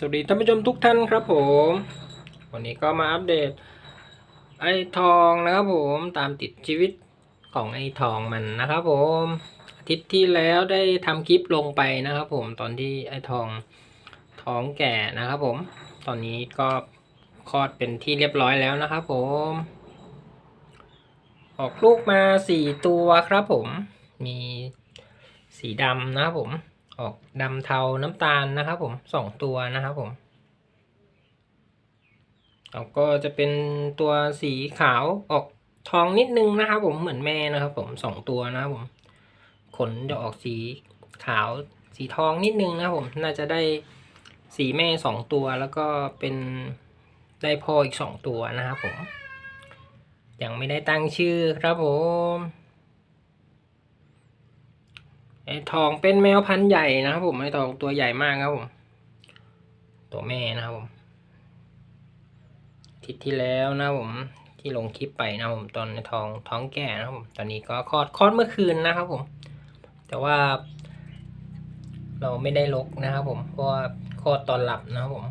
สวัสดีท่านผู้ชมทุกท่านครับผม วันนี้ก็มาอัปเดต ไอ้ทองนะครับผมตามติดชีวิตของไอ้ทองมันนะครับผมอาทิตย์ที่แล้วได้ทำคลิปลงไปนะครับผมตอนที่ไอ้ทองท้องแก่นะครับผม ตอนนี้ก็คลอดเป็นที่เรียบร้อยแล้วนะครับผม ออกลูกมาสี่ตัวครับผมมีสีดำนะครับผม ออกดำเทาน้ำตาลนะครับผมสองตัวนะครับผมแล้วก็จะเป็นตัวสีขาวออกทองนิดนึงนะครับผมเหมือนแม่นะครับผมสองตัวนะครับผมขนจะออกสีขาวสีทองนิดนึงนะครับผมน่าจะได้สีแม่สองตัวแล้วก็เป็นได้พ่ออีกสองตัวนะครับผมยังไม่ได้ตั้งชื่อครับผม ไอ้ทองเป็นแมวพันธุ์ใหญ่นะครับผมไอ้ทองตัวใหญ่มากครับผม ตัวแม่นะครับผมทิตย์ที่แล้วนะครับผมที่ลงคลิปไปนะครับผมตอนไอทองท้องแก่นะครับผมตอนนี้ก็คลอดคลอดเมื่อคืนนะครับผม แต่ว่า เราไม่ได้ลกนะครับผมเพราะว่าคลอดตอนหลับนะครับผม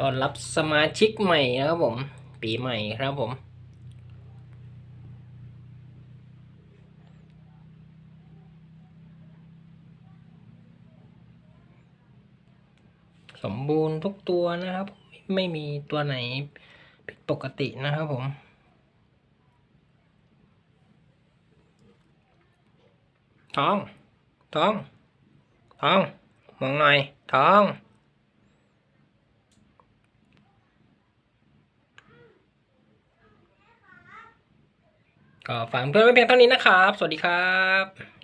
ตอนรับสมาชิกใหม่นะครับผม ปีใหม่ครับผม สมบูรณ์ทุกตัวนะครับ ไม่มีตัวไหนผิดปกตินะครับผม ท้อง ท้อง ท้อง มองหน่อย ท้องก็ฝากเพื่อนไว้เพียงเท่านี้นะครับ สวัสดีครับ